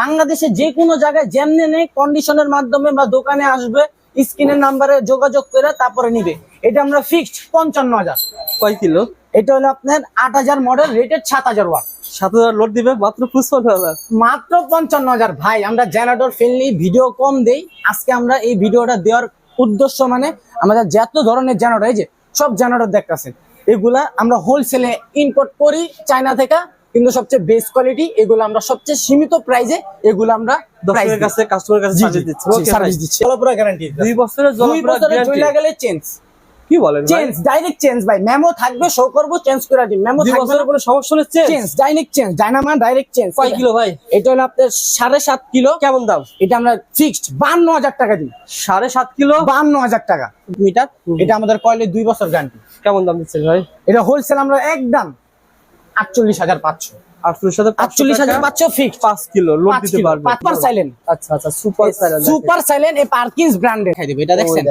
বাংলাদেশে যে কোনো জায়গায় যেমনি নেই কন্ডিশনের মাধ্যমে বা দোকানে আসবে স্ক্রিনের নাম্বারে যোগাযোগ করে তারপরে নিবে। এটা আমরা ফিক্সড পঞ্চান্ন হাজার। কয় কিলো? এটা হলো আপনার আট হাজার মডেল রেটেড সাত হাজার ওয়াট সাত হাজার লোড দিবে মাত্র হাজার। মাত্র পঞ্চান্ন হাজার। ভাই আমরা জেনারেটর ফ্রেন্ডলি ভিডিও কম দেই। আজকে আমরা এই ভিডিওটা দেওয়ার উদ্দেশ্য মানে আমাদের যত ধরনের জেনারেটর এই যে সব জেনারেটর দেখতেছেন এগুলা আমরা হোলসেলে ইম্পোর্ট করি চায়না থেকে কিন্তু সবচেয়ে বেস্ট কোয়ালিটি এগুলো আমরা সবচেয়ে সীমিত প্রাইজে এগুলো আমরা কাছে কাস্টমারের কাছে সার্ভিস দিচ্ছে। সার্ভিস দিচ্ছি। জলপুরা গ্যারান্টি দুই বছরের জল জলপুরা বছরে গেলে চেঞ্জ কি বলেন চেঞ্জ ডাইরেক্ট চেঞ্জ ভাই। মেমো থাকবে শো করব চেঞ্জ করে দিন। মেমো থাকবে। কোনো সমস্যা হচ্ছে change direct change dynamo direct change কয় কিলো ভাই? এটা হলো আপনার সাড়ে সাত কিলো। কেমন দাম? এটা আমরা ফিক্সড বান্ন হাজার টাকা দিই। সাড়ে সাত কিলো? বান্ন হাজার টাকা। মিটার? এটা আমাদের কয়েলে দুই বছর গ্যারান্টি কেমন দাম দিচ্ছেন ভাই? এটা হোলসেল আমরা একদম আটচল্লিশ হাজার পাঁচশো। আটচল্লিশ হাজার পাঁচশো ফিক্স পাঁচ কিলো লোড দিতে পারবে। সুপার সাইলেন্ট আচ্ছা আচ্ছা সুপার সাইলেন্ট সুপার সাইলেন্ট এই পার্কিংস ব্র্যান্ডের খাই দেবে এটা দেখছেন?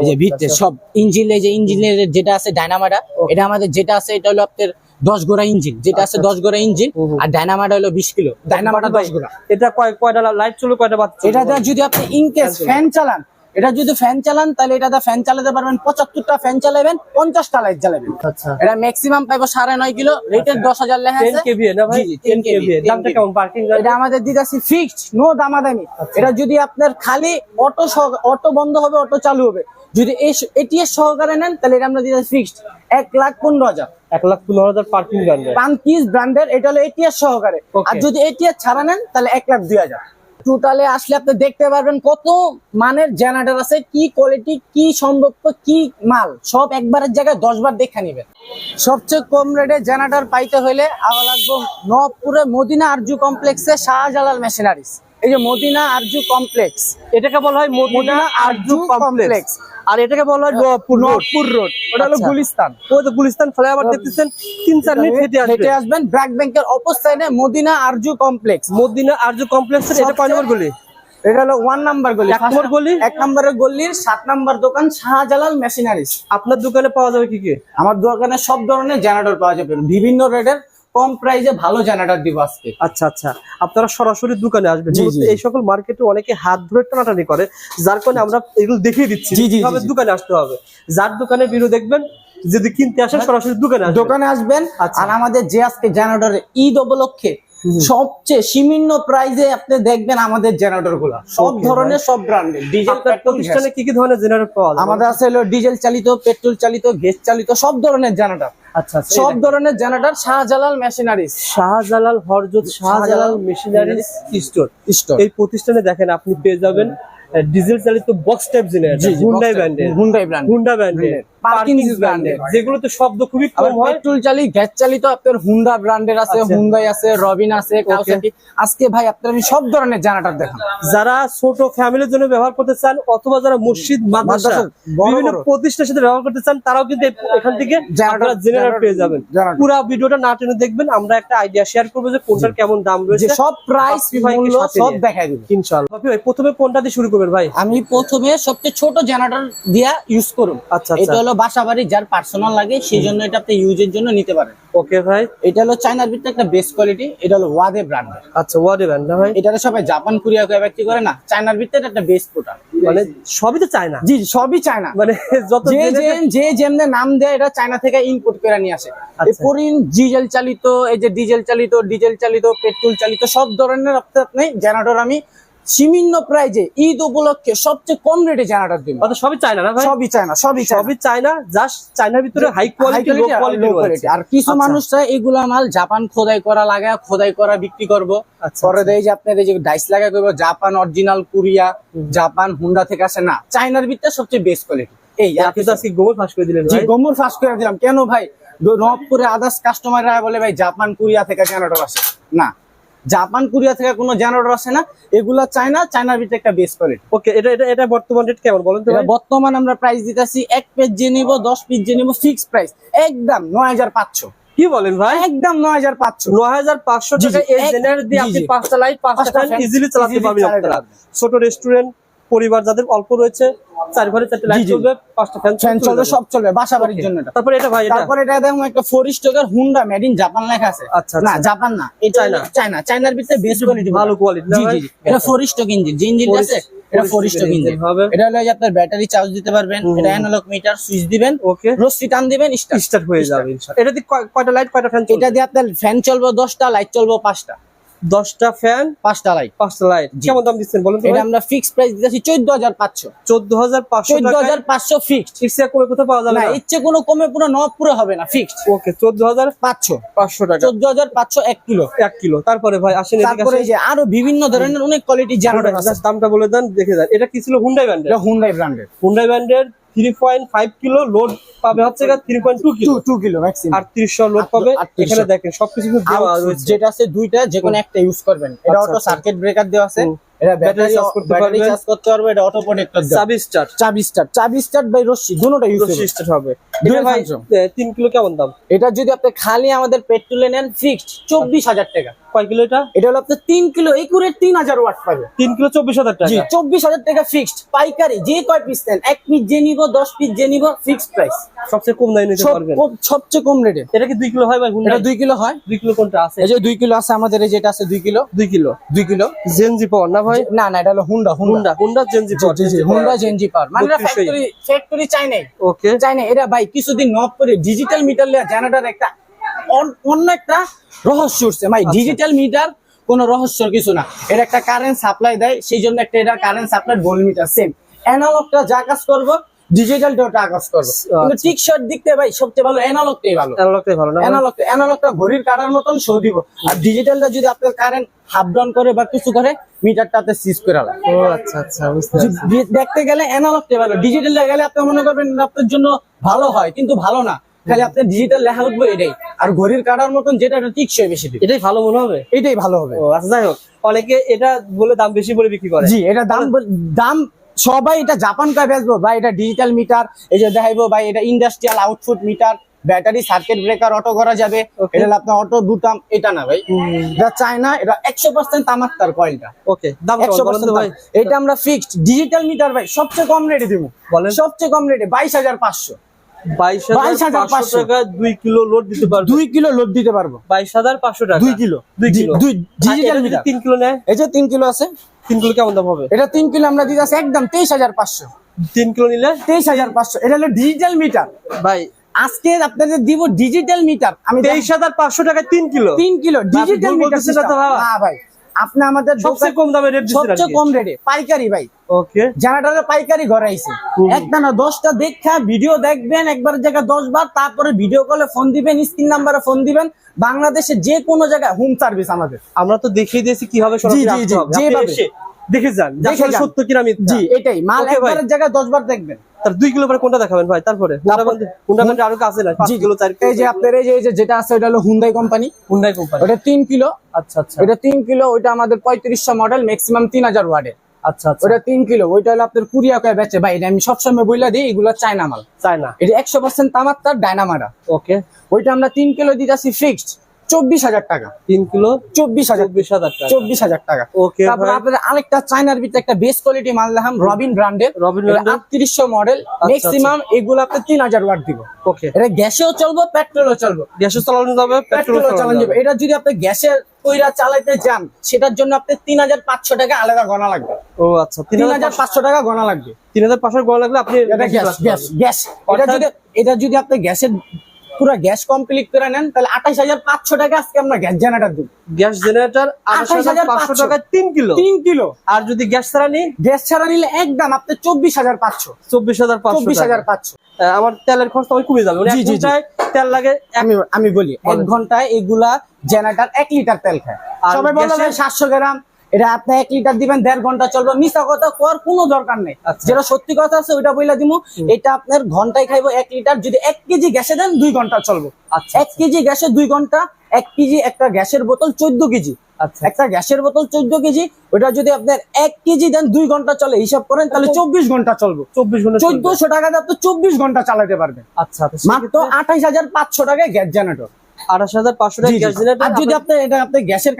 এই যে ভিতরে সব ইঞ্জিন এই যে ইঞ্জিনের যেটা আছে ডায়নামাটা এটা আমাদের যেটা আছে এটা হলো আপনার দশ গোড়া ইঞ্জিন যেটা আছে দশ গোড়া ইঞ্জিন। আর ডায়নামাটা হলো বিশ কিলো। ডায়নামাটা দশ গোড়া। এটা কয় কয়টা লাইট চলো কয়টা বাচ্চা এটাতে যদি আপনি ইনকেস ফ্যান চালান এটা যদি ফ্যান চালান তাহলে এটা ফ্যান চালাতে পারবেন। পঁচাত্তরটা ফ্যান চালাবেন পঞ্চাশটা লাইট চালাবেন আচ্ছা। এটা ম্যাক্সিমাম পাইবো সাড়ে নয় কিলো রেটের দশ হাজার লেখা টেন আছে কেভি না ভাই? জি, জি, টেন 10 কেভি KVA, দামটা 10 কেমন? পার্কিং এটা আমাদের দিদাসি ফিক্সড নো দামাদামি। আচ্ছা। এটা যদি আপনার খালি অটো অটো বন্ধ হবে অটো চালু হবে। যদি এটিএস সহকারে নেন তাহলে এটা আমরা দিদাসি ফিক্সড এক লাখ পনেরো হাজার। এক লাখ পনেরো হাজার পার্কিং ব্র্যান্ডের এটা হলো এটিএস সহকারে। আর যদি এটিএস ছাড়া নেন তাহলে এক লাখ দুই হাজার। টোটালে আসলে আপনি দেখতে পারবেন কত মানের জেনারেটর আছে, কি কোয়ালিটি কি সম্ভব কি মাল, সব একবারের জায়গায় দশবার দেখে নিবেন। সবচেয়ে কম রেটে জেনারেটর পাইতে হলে আবার লাগবো নবপুরে মদিনা আরজু কমপ্লেক্সে শাহজালাল মেশিনারিজ এই যে মদিনা আরজু কমপ্লেক্স। এটাকে বলা হয় মদিনা আরজু কমপ্লেক্স। আর এটাকে বলা হয় নবপুর রোড। ওটা হলো আচ্ছা। গুলিস্তান। ওই তো গুলিস্তান ফ্লাইওভার দেখতেছেন তিন চার মিনিট হেঁটে হেঁটে আসবেন। ব্র্যাক ব্যাংকের অপর সাইডে মদিনা আরজু কমপ্লেক্স। মদিনা আরজু কমপ্লেক্সের এটা কয় নম্বর গলি? এটা হলো ওয়ান নাম্বার গলি। এক নম্বর গলি? এক নম্বরের গলির সাত নাম্বার দোকান শাহজালাল মেশিনারিজ। আপনার দোকানে পাওয়া যাবে কি কি? আমার দোকানে সব ধরনের জেনারেটর পাওয়া যাবে। বিভিন্ন রেটের কম প্রাইসে ভালো জেনারেটর দিব আজকে। আচ্ছা আচ্ছা। আপনারা সরাসরি দোকানে আসবেন। এই সকল মার্কেটে অনেকে হাত ধরে টানাটানি করে যার কারণে আমরা এগুলো দেখিয়ে দিচ্ছি কীভাবে দোকানে আসতে হবে। যার দোকানে ভিডিও দেখবেন যদি কিনতে আসেন সরাসরি দোকানে আসবেন। দোকানে আসবেন আচ্ছা। আর আমাদের যে আজকে জেনারেটর ঈদ উপলক্ষে সবচেয়ে সীমিন্ন প্রাইসে আপনি দেখবেন আমাদের জেনারেটরগুলা সব ধরনের সব ব্র্যান্ডের ডিজেল প্রতিষ্ঠানে কি কি ধরনের জেনারেটর পাওয়া যায়? আমাদের আছে হলো ডিজেল চালিত পেট্রোল চালিত গ্যাস চালিত সব ধরনের জেনারেটর আচ্ছা আচ্ছা সব ধরনের জেনারেটর শাহজালাল মেশিনারিজ। শাহজালাল হরজত Shahjalal machineries machinery store. Store. এই প্রতিষ্ঠানে দেখেন আপনি পেয়ে যাবেন ডিজেল চালিত বক্স টাইপ জেনারেটর হুন্ডাই ব্র্যান্ডের হুন্ডাই ব্র্যান্ড হুন্ডা ব্র্যান্ডের Parkins ব্র্যান্ডের যেগুলোতে শব্দ খুবই কম হয়। পেট্রোল চালিত গ্যাস চালিত আপনার হুন্ডা ব্র্যান্ডের আছে আচ্ছা। হুন্ডাই আছে রবিন আছে কাওসাকি আজকে ভাই আপনার আমি সব ধরনের জেনারেটর দেখাম যারা ছোট ফ্যামিলির জন্য ব্যবহার করতে চান অথবা যারা মসজিদ মাদ্রাসা মাদ্রাসা, বিভিন্ন প্রতিষ্ঠানের সাথে ব্যবহার করতে চান তারাও কিন্তু এখান থেকে Generator- জেনারেটর পেয়ে যাবেন। পুরো ভিডিওটা না টেনে দেখবেন আমরা একটা আইডিয়া শেয়ার করব যে কোনটার কেমন দাম রয়েছে। সব প্রাইস মূল্য সব নিয়ে। দেখাই দিব। ইনশাআল্লাহ। ভাই প্রথমে কোনটা দিয়ে শুরু করবেন ভাই? আমি প্রথমে সবচেয়ে ছোট জেনারেটর দিয়া ইউজ করুন। আচ্ছা এটা আচ্ছা হলো বাসা বাড়ি যার পার্সোনাল লাগে সেই জন্য এটা আপনি ইউজের জন্য নিতে পারেন। ওকে ভাই। এটা হলো চাইনার ভিতরে একটা বেস্ট কোয়ালিটি এটা হলো ওয়াদে ব্র্যান্ডের আচ্ছা ওয়ার্ডে ব্যান্ড না ভাই? এটা সবাই জাপান কোরিয়া কয়ে ব্যক্তি করে না চাইনার ভিতরে একটা বেস্ট প্রোডাক্ট মানে সবই তো চায়না জি সবই চায়না মানে যত যে যে যে যেমনে নাম দেয় এটা চায়না থেকে ইম্পোর্ট করে নিয়ে আসে। এই আচ্ছা। ডিজেল চালিত এই যে ডিজেল চালিত ডিজেল চালিত পেট্রোল চালিত সব ধরনের আপনি জেনারেটর আমি সীমিন্ন প্রাইজে ঈদ উপলক্ষে সবচেয়ে কম রেটে দিব অত সবই চায় না ভাই? সবই চায়না সবই সবই চায় না জাস্ট চায়নার ভিতরে হাই কোয়ালিটি লো কোয়ালিটি আর কিছু আচ্ছা। মানুষ চায় এগুলা মাল জাপান খোদাই করা লাগায় খোদাই করা বিক্রি করব। আচ্ছা, পরে আচ্ছা। দেয় যে আপনার এই যে ডাইস লাগা করব Japan original Korea Japan Honda থেকে আসে। না চায়নার ভিতরে সবচেয়ে বেস্ট কোয়ালিটি এই আর আপনি তো আজকে গোবর ফাঁস করে দিলেন গমুর ফাঁস করে দিলাম। কেন ভাই? নবপুরে আদার্স কাস্টমাররা বলে ভাই জাপান কোরিয়া থেকে জেনারেটর আসে। না জাপান কোরিয়া থেকে কোনো জেনারেটর আসে না এগুলা চায়না চায়নার ভিতরে একটা বেস করে। ওকে এটা এটা এটা বর্তমান রেট কেমন বলেন তো বর্তমান আমরা প্রাইস দিতেছি এক পেজ যে নিব দশ পিস যে নিব ফিক্স প্রাইস একদম নয় হাজার পাঁচশো। কি বলেন ভাই? একদম নয় হাজার পাঁচশো। নয় হাজার পাঁচশো টাকা এই জেনারেটর দিয়ে আপনি। পাঁচটা লাইট পাঁচটা ইজিলি চালাতে পারবেন আপনারা। ছোট রেস্টুরেন্ট পরিবার যাদের অল্প রয়েছে চার ঘরে চারটে লাইট। চলবে পাঁচটা ফ্যান ফ্যান চলবে। সব চলবে বাসা বাড়ির জন্য এটা। তারপরে এটা ভাই তারপরে এটা দেখো একটা ফোর স্টকের হুন্ডা মেড ইন জাপান লেখা আছে। আচ্ছা, না আচ্ছা। জাপান না এটা চায়না। চায়না চায়নার ভিতরে বেস্ট কোয়ালিটি ভালো কোয়ালিটি জি জি। এটা ফোর স্টক ইঞ্জিন যে ইঞ্জিন আছে এটা ফোর স্টক ইঞ্জিন হবে। এটা হলো আপনার ব্যাটারি চার্জ দিতে পারবেন এটা অ্যানালগ মিটার সুইচ দিবেন ওকে রশ্মি টান দিবেন স্টার্ট স্টার্ট হয়ে যাবে ইনশাআল্লাহ। এটা দিয়ে কয়টা লাইট কয়টা ফ্যান এটা দিয়ে আপনার ফ্যান চলবে দশটা লাইট চলবে পাঁচটা। দশটা ফ্যান পাঁচটা লাইট পাঁচটা লাইট। কেমন দাম দিচ্ছেন বলুন এটা আমরা ফিক্স প্রাইস দিতেছি চোদ্দ হাজার পাঁচশো। চোদ্দ হাজার পাঁচশো চোদ্দ হাজার পাঁচশো ফিক্সড টাকা করে কোথাও পাওয়া যাবে না ইচ্ছে কোনো কমে পুরো ন পুরো হবে না ফিক্সড ওকে চোদ্দ হাজার পাঁচশো। পাঁচশো টাকা। চোদ্দ হাজার পাঁচশো এক কিলো। এক কিলো। তারপরে ভাই আসেন এদিকে তারপরে এই যে আরও বিভিন্ন ধরনের অনেক কোয়ালিটি জাস্ট দামটা বলে দেন দেখে যান। এটা কি ছিল হুন্ডাই ব্র্যান্ডের এটা হুন্ডাই ব্র্যান্ডের হুন্ডাই ব্র্যান্ডের three point five kilo load পাবে হচ্ছে three point two kilo two kilo maximum আটত্রিশশো লোড পাবে। এখানে দেখেন সবকিছু দেওয়া যেটা আছে দুইটা যে কোনো একটা ইউজ করবেন। এটা অটো। সার্কিট ব্রেকার দেওয়া আছে। এটা ব্যাটারি ব্যাটারি চার্জ করতে ব্যাটারি পারবেন। চার্জ করতে পারবে এটা অটো প্রোটেক্টর দেওয়া স্টার চাবি চাবি স্টার্ট বাই রশ্মি দুটোটা ইউজ স্টার হবে। এটা ভাই কিলো কেমন দাম? এটা যদি আপনি খালি আমাদের পেট্রোলে নেন ফিক্সড চব্বিশ হাজার টাকা। কয় কিলো এটা? এটা হলো আপনার তিন কিলো একুরেট তিন হাজার ওয়াট পাবে। তিন কিলো চব্বিশ হাজার জি টাকা চব্বিশ হাজার টাকা ফিক্সড পাইকারি যে কয় পিস নেন এক পিস যে নিব দশ পিস যে নিব ফিক্সড প্রাইস সবচেয়ে কম দামে নিতে পারবেন। সবচেয়ে কম রেটে এটা কি দুই কিলো হয় ভাই এটা কিলো হয়। কিলো কোনটা আছে? এই যে দুই কিলো আছে আমাদের এই যেটা আছে দুই কিলো। দুই কিলো। দুই কিলো। জেনজি পাওয়ার না ভাই? না না এটা হলো হুন্ডা হুন্ডা হুন্ডা জেনজি পাওয়ার জি জি হুন্ডা জেনজি পাওয়ার মানে ফ্যাক্টরি ফ্যাক্টরি চাই নাই। ওকে চাই নাই। এটা ভাই কিছুদিন নক করে ডিজিটাল মিটার লিয়া জেনারেটর একটা অন- অন্য একটা রহস্য উঠছে। ভাই ডিজিটাল মিটার কোনো রহস্যর কিছু না। এটা একটা কারেন্ট সাপ্লাই দেয় সেই জন্য একটা এটা কারেন্ট সাপ্লাই গোল মিটার সেম অ্যানালগটা যা কাজ করব ডিজিটালটাও তা কাজ করব। কিন্তু ঠিক শর্ট দিকতে ভাই সবচেয়ে ভালো অ্যানালগটাই ভালো। অ্যানালগটাই ভালো না ভাই? অ্যানালগ অ্যানালগটা ঘড়ির কাটার মতন শো দিব। আর ডিজিটালটা যদি আপনার কারেন্ট হাফ ডাউন করে বা কিছু করে মিটারটাতে সিজ করে ও আচ্ছা আচ্ছা বুঝতে দেখতে গেলে অ্যানালগটা ভালো। ডিজিটাল গেলে আপনি মনে করবেন আপনার জন্য ভালো হয় কিন্তু ভালো না। খালি আপনার ডিজিটাল লেখা উঠবে এটাই। আর ঘড়ির কাটার মতন যেটা এটা টিকসই বেশি এটাই ভালো মনে হবে? এটাই ভালো হবে। ও আচ্ছা যাই হোক। অনেকে এটা বলে দাম বেশি বলে বিক্রি করে। জি এটা দাম দাম সবাই এটা জাপান কয় বেচবো ভাই এটা ডিজিটাল মিটার এই যে দেখাইবো ভাই এটা industrial output meter battery circuit breaker auto করা যাবে এটা আপনার অটো দুটাম এটা না ভাই। এটা চায় না এটা একশো পার্সেন্ট তামাত্তার তার কয়েলটা ওকে দাম একশো ভাই। এটা আমরা ফিক্সড ডিজিটাল মিটার ভাই সবচেয়ে কম রেটে দিব। বলেন। সবচেয়ে কম রেটে বাইশ হাজার পাঁচশো। বাইশ হাজার পাঁচশো। টাকা দুই কিলো লোড দিতে পারবে। দুই কিলো লোড দিতে পারব। বাইশ হাজার পাঁচশো টাকা। দুই কিলো। দুই কিলো। দুই ডিজিটাল মিটার তিন কিলো নেয়? এই যে তিন কিলো আছে। তিন কিলো কেমন দাম হবে? এটা তিন কিলো আমরা দিতে একদম তেইশ হাজার পাঁচশো। তিন কিলো নিলে? তেইশ হাজার পাঁচশো। এটা হলো ডিজিটাল মিটার ভাই। আজকে আপনাদের দিব ডিজিটাল মিটার আমি তেইশ হাজার পাঁচশো টাকা তিন কিলো। তিন কিলো। ডিজিটাল মিটার ভাই। আপনি আমাদের সবচেয়ে কম দামে রেট সবচেয়ে কম রেটে পাইকারি ভাই। ওকে পাইকারি ঘরে আইছে। একটা না দেখা ভিডিও দেখবেন একবার জায়গায় দশ বার তারপরে ভিডিও কলে ফোন দিবেন স্ক্রিন নাম্বারে ফোন দিবেন। বাংলাদেশে যে কোনো জায়গায় হোম সার্ভিস আমাদের। আমরা তো দেখিয়ে দিয়েছি কীভাবে সরাসরি আসতে হবে। দেখে যান আসলে সত্য কিনা মিথ্যা জি এটাই। মাল। একবারের জায়গায় দশ বার দেখবেন। তার কিলো পরে কোনটা দেখাবেন ভাই? তারপরে হুন্ডা ব্র্যান্ডে আরও কাছে না পাঁচ কিলো চার কিলো এই যে আপনার এই যে যেটা আছে হলো হুন্দাই কোম্পানি হুন্ডাই কোম্পানি ওটা তিন কিলো। আচ্ছা আচ্ছা। তিন কিলো ওইটা আমাদের পঁয়ত্রিশশো মডেল ম্যাক্সিমাম তিন হাজার ওয়ার্ডের আচ্ছা আচ্ছা। ওটা তিন কিলো ওইটা হলো আপনার কুড়িয়া কয়ে বেচে। ভাই এটা আমি সবসময় বইলা দিই এগুলো চায়না মাল। চায় না এটা একশো পার্সেন্ট তামার তার ডায়নামারা ওকে ওইটা আমরা তিন কিলো দিতেছি ফিক্সড চব্বিশ হাজার টাকা। তিন কিলো? চব্বিশ হাজার চব্বিশ হাজার টাকা। চব্বিশ হাজার টাকা। ওকে তারপর আপনাদের আরেকটা চায়নার ভিতরে একটা বেস্ট কোয়ালিটি মাল দেখাম রবিন ব্র্যান্ডের রবিন? আটত্রিশশো মডেল আচ্ছা, ম্যাক্সিমাম এগুলো আপনি তিন হাজার ওয়াট দিব। ওকে এটা গ্যাসেও চলবো পেট্রোলও চলবো। গ্যাসে চালানো যাবে পেট্রোলও চালানো যাবে। এটা যদি আপনি গ্যাসের কইরা চালাইতে যান সেটার জন্য আপনি তিন হাজার পাঁচশো টাকা আলাদা গণা লাগবে। ও আচ্ছা তিন হাজার পাঁচশো টাকা গণা লাগবে। তিন হাজার পাঁচশো গড় লাগলে আপনি এটা গ্যাস গ্যাস গ্যাস এটা যদি এটা যদি আপনি গ্যাসের পুরো গ্যাস কমপ্লিট করে নেন তাহলে আঠাশ হাজার পাঁচশো টাকা আজকে আমরা গ্যাস জেনারেটর দিব। গ্যাস জেনারেটর আঠাশ হাজার পাঁচশো টাকা তিন কিলো। তিন কিলো। আর যদি গ্যাস ছাড়া নিই? গ্যাস ছাড়া নিলে একদম আপনি চব্বিশ হাজার পাঁচশো। চব্বিশ হাজার চব্বিশ হাজার পাঁচশো। আমার তেলের খরচ তো কমে যাবে। মানে এক। ঘন্টায় তেল লাগে আমি আমি বলি এক ঘন্টায় এগুলা জেনারেটর এক লিটার তেল খায়। সবাই বলে? সাতশো গ্রাম। এটা আপনি এক লিটার দিবেন দেড় ঘণ্টা চলবে। মিশা কথা কর কোনো দরকার নেই। আচ্ছা। যেটা সত্যি কথা আছে ওইটা বইলা দিমু। এটা আপনার ঘন্টায় খাইবো এক লিটার যদি এক কেজি গ্যাসে দেন দুই ঘণ্টা চলবে। আচ্ছা এক কেজি গ্যাসে দুই ঘণ্টা এক কেজি একটা গ্যাসের বোতল চোদ্দ কেজি। আচ্ছা একটা গ্যাসের বোতল চোদ্দ কেজি ওটা যদি আপনার এক কেজি দেন দুই ঘণ্টা চলে হিসাব করেন তাহলে চব্বিশ ঘণ্টা চলবে। চব্বিশ ঘণ্টা। চোদ্দশো টাকা দিয়ে আপনি চব্বিশ ঘণ্টা চালাতে পারবেন। আচ্ছা তো মাত্র আঠাইশ হাজার পাঁচশো টাকায় গ্যাস জেনারেটর। আঠাশ হাজার পাঁচশো টাকা আর যদি আপনি এটা আপনি গ্যাসের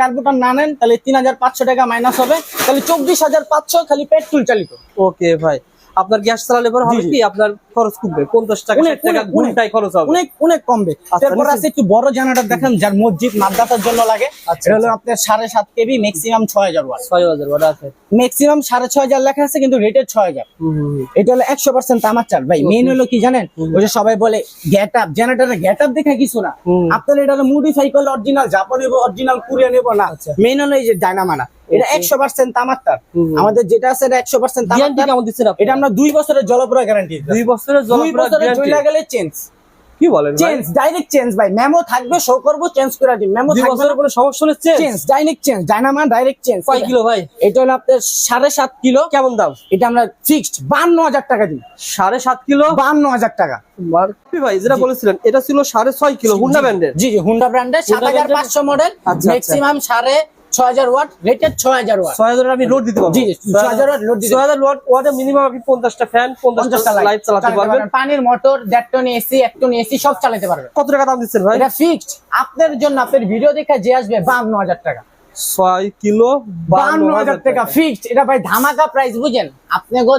না নেন তাহলে তিন হাজার পাঁচশো টাকা মাইনাস হবে। তাহলে চব্বিশ হাজার পাঁচশো খালি পেট্রোল চালিত। ওকে ভাই। আপনার গ্যাস চালালে পরে হবে। কি? আপনার খরচ কমবে। পঞ্চাশ টাকা অনেক, 60 টাকা ঘন্টায় খরচ হবে। অনেক অনেক কমবে। আচ্ছা, তারপর আছে একটু বড় জেনারেটর দেখেন যার মসজিদ মাদ্রাসার জন্য লাগে। আচ্ছা, এটা হলো আপনার সাড়ে সাত কেবি ম্যাক্সিমাম ছয় হাজার ওয়াট। ছয় হাজার ওটা আছে ম্যাক্সিমাম সাড়ে ছয় হাজার লেখা আছে কিন্তু রেটেড ছয় হাজার। এটা হলো একশো পার্সেন্ট তামার চাল ভাই মেন হলো কি জানেন? ওই যে সবাই বলে গেট আপ জেনারেটরের গেট আপ দেখে কিছু না। আপনার এটা মডিফাই করলে অরিজিনাল জাপান অরিজিনাল কুরিয়া নেব না। আচ্ছা। মেন হলো এই যে ডায়নামানা এটা একশো পার্সেন্ট তামার তার আমাদের যেটা আছে এটা একশো পার্সেন্ট তামার তার কেমন দিচ্ছেন আপনি? এটা আমরা দুই বছরের জলপুরা গ্যারান্টি দুই বছরের জলপুরা বছরের গ্যারান্টি চলে গেলে চেঞ্জ কি বলেন চেঞ্জ ডাইরেক্ট চেঞ্জ ভাই। মেমো থাকবে শো করব চেঞ্জ করে দিন। মেমো থাকবে কোনো সমস্যা হচ্ছে change direct change dynamo direct change কয় কিলো ভাই? এটা হলো আপনার সাড়ে সাত কিলো। কেমন দাম? এটা আমরা ফিক্সড বান্ন হাজার টাকা দিই। সাড়ে সাত কিলো? বান্ন হাজার টাকা। ভাই যেটা বলেছিলেন এটা ছিল সাড়ে ছয় কিলো হুন্ডা ব্র্যান্ডের জি হুন্ডা ব্র্যান্ডের সাত হাজার পাঁচশো মডেল আচ্ছা, ম্যাক্সিমাম সাড়ে ওয়াট রেটেড আমি লোড দিতে পারব। জি, জি, 6000 watt load দিতে ছয় হাজার ওয়াট ওয়াটে মিনিমাম আপনি পঞ্চাশটা ফ্যান পঞ্চাশটা পঞ্চাশটা লাইট চালাতে পারবেন। পানির motor ton AC ton AC সব চালাতে পারবেন। কত টাকা দাম দিচ্ছেন ভাই? এটা ফিক্সড আপনার জন্য আপনার ভিডিও দেখে যে আসবে বান্ন হাজার টাকা। ছয় কিলো বান্ন হাজার টাকা ফিক্সড এটা ভাই ধামাকা প্রাইস বুঝেন? আপনি গো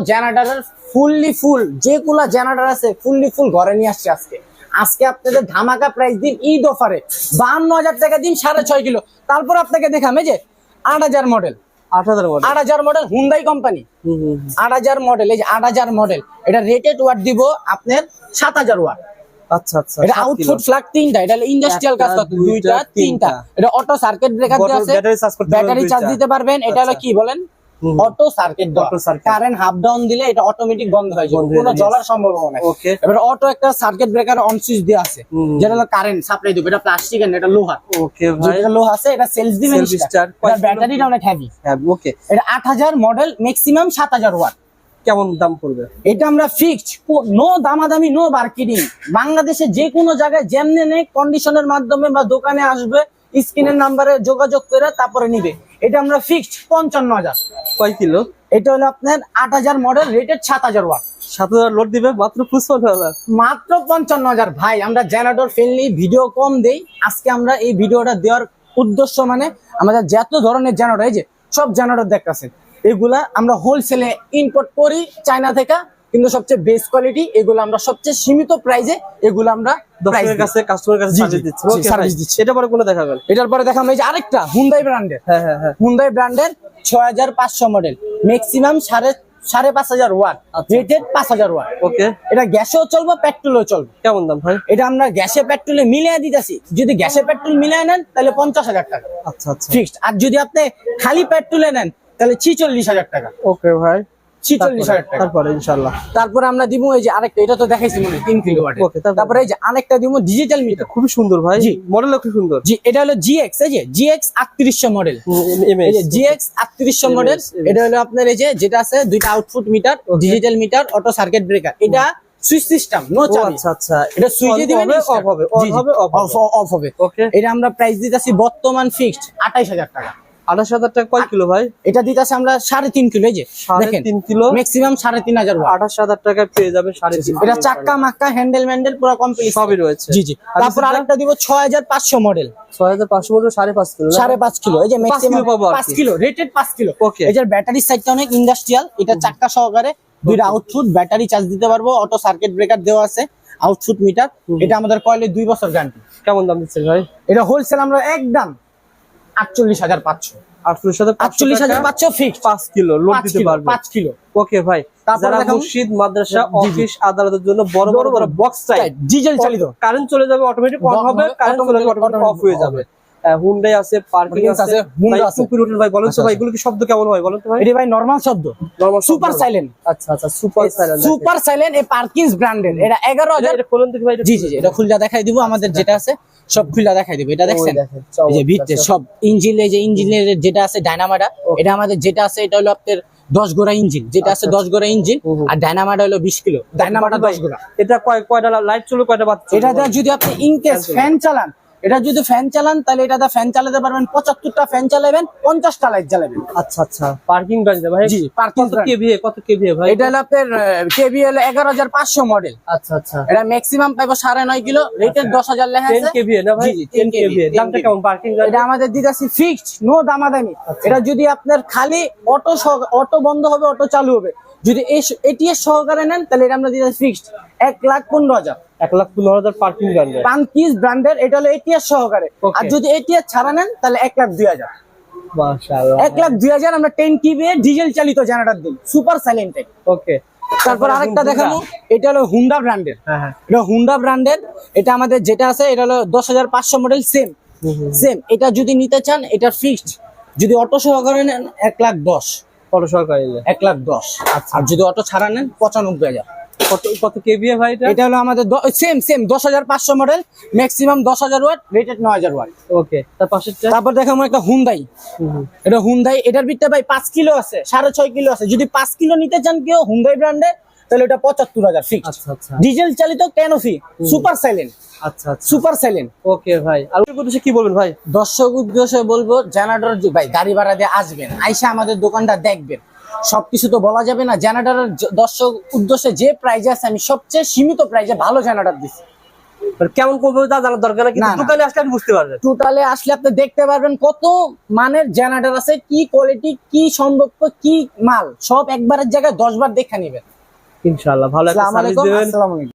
ফুললি ফুল যেগুলা জেনারেটর আছে ফুললি ফুল ঘরে নিয়ে আসছে আজকে। আজকে আপনাদের ধামাকা প্রাইস দিন ঈদ অফারে বান্ন হাজার টাকা দিন সাড়ে ছয় কিলো তারপর আপনাকে দেখাম এই যে আট হাজার মডেল আট হাজার ওয়াট আট হাজার মডেল হুন্ডাই কোম্পানি। আট হাজার মডেল এই যে আট হাজার মডেল এটা রেটেড ওয়াট দিব আপনার সাত হাজার ওয়াট আচ্ছা আচ্ছা এটা। আউটপুট ফ্ল্যাগ তিনটা এটা ইন্ডাস্ট্রিয়াল কাজ করতে দুইটা তিনটা। এটা অটো সার্কিট ব্রেকার দেওয়া আছে ব্যাটারি চার্জ। দিতে পারবেন এটা হলো আচ্ছা। কি বলেন। Auto circuit. Current half down দিলে এটা অটোমেটিক বন্ধ হয়ে যাবে। কোনো জ্বলার সম্ভাবনা নাই। ওকে এবার অটো একটা সার্কিট ব্রেকার অন সুইচ দেওয়া আছে। যেটা হলো কারেন্ট সাপ্লাই দেবে। এটা প্লাস্টিকের না এটা লোহা ওকে ভাই। যেটা লোহা আছে এটা সেলস দিবেন? ব্যাটারিটা অনেক হেভি হ্যাঁ ওকে এটা আট হাজার মডেল ম্যাক্সিমাম সাত হাজার ওয়াট কেমন দাম পড়বে? এটা আমরা ফিক্সড নো দামাদামি নো মার্কেটিং বাংলাদেশে যে কোনো জায়গায় যেমনে নেই কন্ডিশনের মাধ্যমে বা দোকানে আসবে স্ক্রিনের নাম্বারে যোগাযোগ করে তারপরে নিবে। এটা আমরা ফিক্সড পঞ্চান্ন হাজার। কয় কিলো? এটা হলো আপনার আট হাজার মডেল রেটেড সাত হাজার ওয়াট সাত হাজার লোড দিবে মাত্র পঁচপান্ন হাজার? মাত্র পঞ্চান্ন হাজার। ভাই আমরা জেনারেটর ফ্রেন্ডলি ভিডিও কম দেই। আজকে আমরা এই ভিডিওটা দেওয়ার উদ্দেশ্য মানে আমাদের যত ধরনের জেনারেটর এই যে সব জেনারেটর দেখতেছেন এগুলা আমরা হোলসেলে ইম্পোর্ট করি চায়না থেকে কিন্তু সবচেয়ে বেস্ট কোয়ালিটি এগুলো আমরা সবচেয়ে সীমিত প্রাইসে এগুলো আমরা দর্শকের কাছে কাস্টমারের কাছে সার্ভিস দিচ্ছে। দিচ্ছি। এটা পরে কোনো দেখাবেন? এটার পরে দেখাম এই যে আরেকটা হুন্ডাই ব্র্যান্ডের হ্যাঁ হ্যাঁ হ্যাঁ। হুন্ডাই মডেল ম্যাক্সিমাম সাড়ে সাড়ে পাঁচ হাজার ওয়াট আচ্ছা। রেটেড পাঁচ হাজার ওয়াট ওকে এটা গ্যাসেও চলবে পেট্রোলও চলবে। কেমন দাম ভাই? এটা আমরা গ্যাসে পেট্রোলে মিলিয়ে দিতেছি। যদি গ্যাসে পেট্রোল মিলিয়ে নেন তাহলে পঞ্চাশ হাজার টাকা। আচ্ছা আচ্ছা। ফিক্সড আর যদি আপনি খালি পেট্রোলে নেন তাহলে ছিচল্লিশ হাজার টাকা। ওকে ভাই। তারপরে ইনশাল্লাহ তারপরে আমরা দিব এই যে আরেকটা এটা তো দেখাইছি মনে তারপরে? এই যে আরেকটা দিব ডিজিটাল মিটার সুন্দর ভাই। মডেলও খুব সুন্দর। জি এটা হলো জিএক্স এই যে জিএক্স আটত্রিশশো মডেল এই যে জিএক্স আটত্রিশশো MS, মডেল এটা হলো আপনার এই যে যেটা আছে দুইটা output meter digital meter auto circuit breaker এটা সুইচ সিস্টেম নো চাবি আচ্ছা আচ্ছা। এটা সুইচে দিবেন হবে, হবে on হবে off হবে। অফ হবে। এটা আমরা প্রাইস দিতেছি বর্তমান ফিক্সড আঠাইশ হাজার টাকা। আঠাশ হাজার টাকা কয় কিলো ভাই? এটা দিতেছি আমরা সাড়ে তিন কিলো এই যে সাড়ে তিন কিলো? ম্যাক্সিমাম সাড়ে তিন হাজার আঠাশ হাজার টাকায় পেয়ে যাবে সাড়ে তিন এটা চাক্কা মাক্কা হ্যান্ডেল ম্যান্ডেল পুরো কমপ্লিট সবই রয়েছে। জি জি আর তারপর সেটা? আরেকটা দিব ছয় হাজার পাঁচশো মডেল ছয় হাজার পাঁচশো সাড়ে পাঁচ কিলো সাড়ে পাঁচ কিলো এই যে ম্যাক্সিমাম পাঁচ কিলো রেটেড পাঁচ কিলো. এই যে সাইডটা অনেক ইন্ডাস্ট্রিয়াল এটা চাক্কা সহকারে দুইটা আউটপুট ব্যাটারি চার্জ দিতে পারব অটো সার্কিট ব্রেকার দেওয়া আছে আউটপুট মিটার এটা আমাদের কয়েলে দুই বছর গ্যারান্টি কেমন দাম দিচ্ছে ভাই? এটা হোলসেল আমরা একদম আটচল্লিশ হাজার পাঁচশো। আটচল্লিশ হাজার আটচল্লিশ হাজার পাঁচশো ফিক্স পাঁচ কিলো লোড পাঁচ দিতে কিলো পারবে। পাঁচ কিলো। ওকে ভাই যারা? মসজিদ মাদ্রাসা। অফিস আদালতের জন্য বড় বড় বড় বক্স চাই। ডিজেল চালিত। কারেন্ট চলে যাবে অটোমেটিক অন হবে, কারেন্ট চলে যাবে অটোমেটিক অফ হয়ে যাবে। হুন্ডাই আছে পার্কিং আছে ভাই আছে। ভাই বলেন তো আচ্ছা, ভাই আচ্ছা। এগুলো কি শব্দ কেমন হয় বলেন তো ভাই? এটি ভাই নরমাল শব্দ। শব্দ সুপার সাইলেন্ট আচ্ছা আচ্ছা সুপার সাইলেন্ট সুপার সাইলেন্ট এই পার্কিংস ব্র্যান্ডের এটা এগারো হাজার এটা খোলেন দেখি ভাই জি জি এটা দেখাই দিব আমাদের যেটা আছে সব খুলজা দেখাই দিব এটা দেখছেন? এই যে ভিতরে সব। ইঞ্জিন যে ইঞ্জিনের যেটা আছে ডায়নামাটা এটা আমাদের যেটা আছে এটা হলো আপনার দশ গোড়া ইঞ্জিন যেটা আছে দশ গোড়া ইঞ্জিন। আর ডায়নামাটা হলো বিশ কিলো। ডায়নামাটা দশ গোড়া। এটা কয় কয়টা লাইট চলে কয়টা বাতি এটা যদি আপনি ইনকেস ফ্যান চালান এটা যদি ফ্যান চালান তাহলে এটাতে ফ্যান চালাতে পারবেন। পঁচাত্তরটা ফ্যান চালাবেন পঞ্চাশটা লাইট জ্বালাবেন। আচ্ছা আচ্ছা। পার্কিং ব্যান্ড ভাই? জি পার্কিং কত কেভিএ কত কেভিএ ভাই? এটা হলো আপনার কেবিএল এগারো হাজার পাঁচশো মডেল আচ্ছা আচ্ছা। এটা ম্যাক্সিমাম পাইবো সাড়ে নয় কিলো রেটের দশ হাজার লেখা 10 আছে। কেভিএ না ভাই? জি, জি, 10 10 কেভিএ দামটা কেমন? পার্কিং এটা আমাদের দিতেছি ফিক্সড নো দামাদামি। আচ্ছা। এটা যদি আপনার খালি অটো অটো বন্ধ হবে অটো চালু হবে। যদি এটিএস সহকারে নেন তাহলে এটা আমরা দিতেছি ফিক্সড এক লাখ পনেরো হাজার। এক লাখ পনেরো হাজার পার্কিং ব্যান্ড পানকিস ব্র্যান্ডের এটা হলো এটিএস সহকারে। আর যদি এটিএস ছাড়া নেন তাহলে এক লাখ দুই হাজার। মাশাআল্লাহ। এক লাখ দুই হাজার আমরা টেন টিভি ডিজেল চালিত জেনারেটর দিই। সুপার সাইলেন্ট ওকে তারপর আরেকটা দেখাবো। এটা হলো হুন্ডা ব্র্যান্ডের হ্যাঁ হ্যাঁ। এটা হুন্ডা ব্র্যান্ডের এটা আমাদের যেটা আছে এটা হলো দশ হাজার পাঁচশো মডেল সেম। সেম এটা যদি নিতে চান এটা ফিক্সড যদি অটো সহকারে নেন এক লাখ দশ। সরকারি এক লাখ দশ। আচ্ছা। আর যদি অটো ছাড়া নেন পঁচানব্বই হাজার। কত কত ভাই এটা? হলো আমাদের সেম সেম দশ হাজার পাঁচশো মডেল ম্যাক্সিমাম দশ হাজার ওয়াট রেটেড নয় হাজার ওয়াট ওকে তার পাশে তারপর দেখাবো একটা হুন্দাই। এটা হুন্দাই এটার ভাই পাঁচ কিলো আছে সাড়ে ছয় কিলো আছে। যদি পাঁচ কিলো নিতে চান কেউ হুন্দাই ব্র্যান্ডে তাহলে ওটা পঁচাত্তর হাজার ফিক্স আচ্ছা আচ্ছা। ডিজেল চালিত ক্যানোফি সুপার সাইলেন্ট আচ্ছা আচ্ছা। সুপার সাইলেন্ট ওকে ভাই। আর উদ্দেশ্যে কি বলবেন ভাই? দর্শক উদ্দেশ্যে বলব জেনারেটর ভাই গাড়ি ভাড়া দিয়ে আসবেন। আইসা আমাদের দোকানটা দেখবেন। সবকিছু তো বলা যাবে না। জেনারেটরের দর্শক উদ্দেশ্যে যে প্রাইজে আছে আমি সবচেয়ে সীমিত প্রাইজে ভালো জেনারেটর দিচ্ছি আর কেমন করব তা জানার দরকার। দোকানে আসলে আপনি বুঝতে পারবেন। টোটালে আসলে আপনি দেখতে পারবেন কত মানের জেনারেটর আছে কি কোয়ালিটি কি সম্ভব কি মাল। সব একবারের জায়গায় দশ বার দেখে নিবেন। ইনশাআল্লাহ। ভালো একটা সার্ভিস দিবেন আসসালামু আলাইকুম।